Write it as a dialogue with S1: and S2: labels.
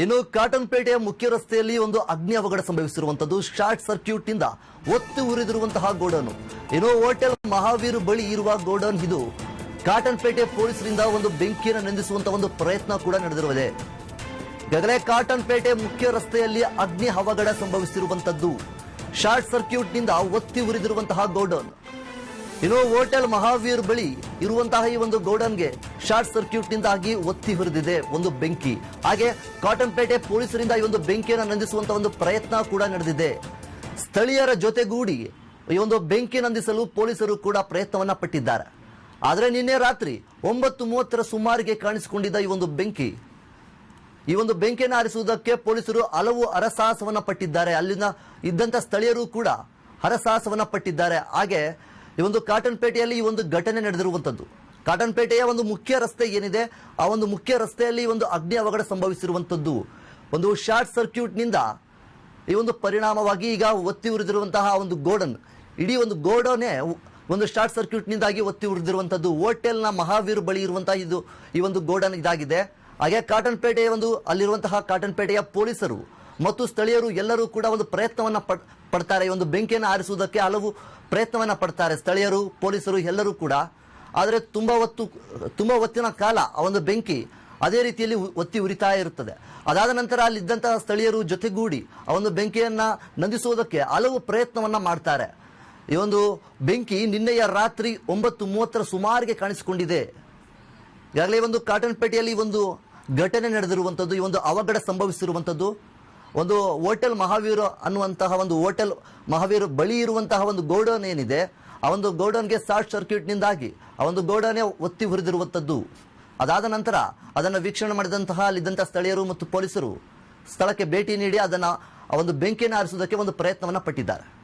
S1: ಇನ್ನು ಕಾಟನ್ಪೇಟೆಯ ಮುಖ್ಯ ರಸ್ತೆಯಲ್ಲಿ ಒಂದು ಅಗ್ನಿ ಅವಘಡ ಸಂಭವಿಸಿರುವಂತದ್ದು ಶಾರ್ಟ್ ಸರ್ಕ್ಯೂಟ್ನಿಂದ ಒತ್ತಿ ಉರಿದಿರುವಂತಹ ಗೋಡನ್. ಇನ್ನು ಹೋಟೆಲ್ ಮಹಾವೀರ್ ಬಳಿ ಇರುವ ಗೋಡನ್ ಇದು. ಕಾಟನ್ ಪೇಟೆ ಪೊಲೀಸರಿಂದ ಒಂದು ಬೆಂಕಿಯನ್ನು ನಂದಿಸುವಂತಹ ಒಂದು ಪ್ರಯತ್ನ ಕೂಡ ನಡೆದಿರುತ್ತದೆ ಕಾಟನ್ ಪೇಟೆ ಮುಖ್ಯ ರಸ್ತೆಯಲ್ಲಿ ಅಗ್ನಿ ಅವಘಡ ಸಂಭವಿಸಿರುವಂತದ್ದು ಶಾರ್ಟ್ ಸರ್ಕ್ಯೂಟ್ನಿಂದ ಒತ್ತಿ ಉರಿದಿರುವಂತಹ ಗೋಡನ್. ಇನ್ನು ಹೋಟೆಲ್ ಮಹಾವೀರ್ ಬಳಿ ಇರುವಂತಹ ಈ ಒಂದು ಗೋಡನ್ಗೆ ಶಾರ್ಟ್ ಸರ್ಕ್ಯೂಟ್ ನಿಂದಾಗಿ ಒತ್ತಿ ಹುರಿದಿದೆ ಒಂದು ಬೆಂಕಿ. ಹಾಗೆ ಕಾಟನ್ಪೇಟೆ ಪೊಲೀಸರಿಂದ ಈ ಒಂದು ಬೆಂಕಿಯನ್ನು ನಂದಿಸುವಂತಹ ಒಂದು ಪ್ರಯತ್ನ ಕೂಡ ನಡೆದಿದೆ. ಸ್ಥಳೀಯರ ಜೊತೆಗೂಡಿ ಈ ಒಂದು ಬೆಂಕಿ ನಂದಿಸಲು ಪೊಲೀಸರು ಕೂಡ ಪ್ರಯತ್ನವನ್ನ ಪಟ್ಟಿದ್ದಾರೆ. ಆದರೆ ನಿನ್ನೆ ರಾತ್ರಿ ಒಂಬತ್ತು ಮೂವತ್ತರ ಸುಮಾರಿಗೆ ಕಾಣಿಸಿಕೊಂಡಿದ್ದ ಈ ಒಂದು ಬೆಂಕಿ, ಈ ಒಂದು ಬೆಂಕಿಯನ್ನು ಆರಿಸುವುದಕ್ಕೆ ಪೊಲೀಸರು ಹಲವು ಹರಸಾಹಸವನ್ನ ಪಟ್ಟಿದ್ದಾರೆ. ಅಲ್ಲಿನ ಇದ್ದಂತ ಸ್ಥಳೀಯರು ಕೂಡ ಹರಸಾಹಸವನ್ನ ಪಟ್ಟಿದ್ದಾರೆ. ಹಾಗೆ ಈ ಒಂದು ಕಾಟನ್ಪೇಟೆಯಲ್ಲಿ ಈ ಒಂದು ಘಟನೆ ನಡೆದಿರುವಂತದ್ದು. ಕಾಟನ್ಪೇಟೆಯ ಒಂದು ಮುಖ್ಯ ರಸ್ತೆ ಏನಿದೆ, ಆ ಒಂದು ಮುಖ್ಯ ರಸ್ತೆಯಲ್ಲಿ ಒಂದು ಅಗ್ನಿ ಅವಘಡ ಸಂಭವಿಸಿರುವಂತದ್ದು ಒಂದು ಶಾರ್ಟ್ ಸರ್ಕ್ಯೂಟ್ನಿಂದ ಈ ಒಂದು ಪರಿಣಾಮವಾಗಿ ಈಗ ಒತ್ತಿ ಉರಿದಿರುವಂತಹ ಒಂದು ಗೋಡನ್, ಇಡೀ ಒಂದು ಗೋಡನೇ ಒಂದು ಶಾರ್ಟ್ ಸರ್ಕ್ಯೂಟ್ ನಿಂದಾಗಿ ಒತ್ತಿ ಉರಿದಿರುವಂಥದ್ದು. ಹೋಟೆಲ್ನ ಮಹಾವೀರ್ ಬಳಿ ಇರುವಂತಹ ಇದು, ಈ ಒಂದು ಗೋಡನ್ ಇದಾಗಿದೆ. ಹಾಗೆ ಕಾಟನ್ಪೇಟೆಯ ಒಂದು, ಅಲ್ಲಿರುವಂತಹ ಕಾಟನ್ಪೇಟೆಯ ಪೊಲೀಸರು ಮತ್ತು ಸ್ಥಳೀಯರು ಎಲ್ಲರೂ ಕೂಡ ಒಂದು ಪ್ರಯತ್ನವನ್ನ ಪಡ್- ಪಡ್ತಾರೆ. ಈ ಒಂದು ಬೆಂಕಿಯನ್ನು ಆರಿಸುವುದಕ್ಕೆ ಹಲವು ಪ್ರಯತ್ನವನ್ನ ಪಡ್ತಾರೆ. ಸ್ಥಳೀಯರು, ಪೊಲೀಸರು ಎಲ್ಲರೂ ಕೂಡ ಆದರೆ ತುಂಬ ಹೊತ್ತು, ತುಂಬ ಹೊತ್ತಿನ ಕಾಲ ಆ ಒಂದು ಬೆಂಕಿ ಅದೇ ರೀತಿಯಲ್ಲಿ ಒತ್ತಿ ಉರಿತಾ ಇರುತ್ತದೆ. ಅದಾದ ನಂತರ ಅಲ್ಲಿದ್ದಂತಹ ಸ್ಥಳೀಯರು ಜೊತೆಗೂಡಿ ಆ ಒಂದು ಬೆಂಕಿಯನ್ನ ನಂದಿಸುವುದಕ್ಕೆ ಹಲವು ಪ್ರಯತ್ನವನ್ನ ಮಾಡ್ತಾರೆ. ಈ ಒಂದು ಬೆಂಕಿ ನಿನ್ನೆಯ ರಾತ್ರಿ ಒಂಬತ್ತು ಮೂವತ್ತರ ಸುಮಾರಿಗೆ ಕಾಣಿಸಿಕೊಂಡಿದೆ. ಈಗಾಗಲೇ ಒಂದು ಕಾಟನ್ಪೇಟೆಯಲ್ಲಿ ಒಂದು ಘಟನೆ ನಡೆದಿರುವಂಥದ್ದು ಈ ಒಂದು ಅವಘಡ ಸಂಭವಿಸಿರುವಂಥದ್ದು ಒಂದು ಹೋಟೆಲ್ ಮಹಾವೀರ ಅನ್ನುವಂತಹ ಒಂದು ಹೋಟೆಲ್ ಮಹಾವೀರ ಬಳಿ ಇರುವಂತಹ ಒಂದು ಗೋಡೌನ್ ಏನಿದೆ, ಆ ಒಂದು ಗೋಡೌನ್ಗೆ ಶಾರ್ಟ್ ಸರ್ಕ್ಯೂಟ್ನಿಂದಾಗಿ, ಆ ಒಂದು ಗೋಡೌನೇ ಒತ್ತಿ ಹುರಿದಿರುವಂಥದ್ದು. ಅದಾದ ನಂತರ ಅದನ್ನು ವೀಕ್ಷಣೆ ಮಾಡಿದಂತಹ ಅಲ್ಲಿದ್ದಂಥ ಸ್ಥಳೀಯರು ಮತ್ತು ಪೊಲೀಸರು ಸ್ಥಳಕ್ಕೆ ಭೇಟಿ ನೀಡಿ ಅದನ್ನು ಒಂದು ಬೆಂಕಿಯನ್ನು ಆರಿಸುವುದಕ್ಕೆ ಒಂದು ಪ್ರಯತ್ನವನ್ನು ಪಟ್ಟಿದ್ದಾರೆ.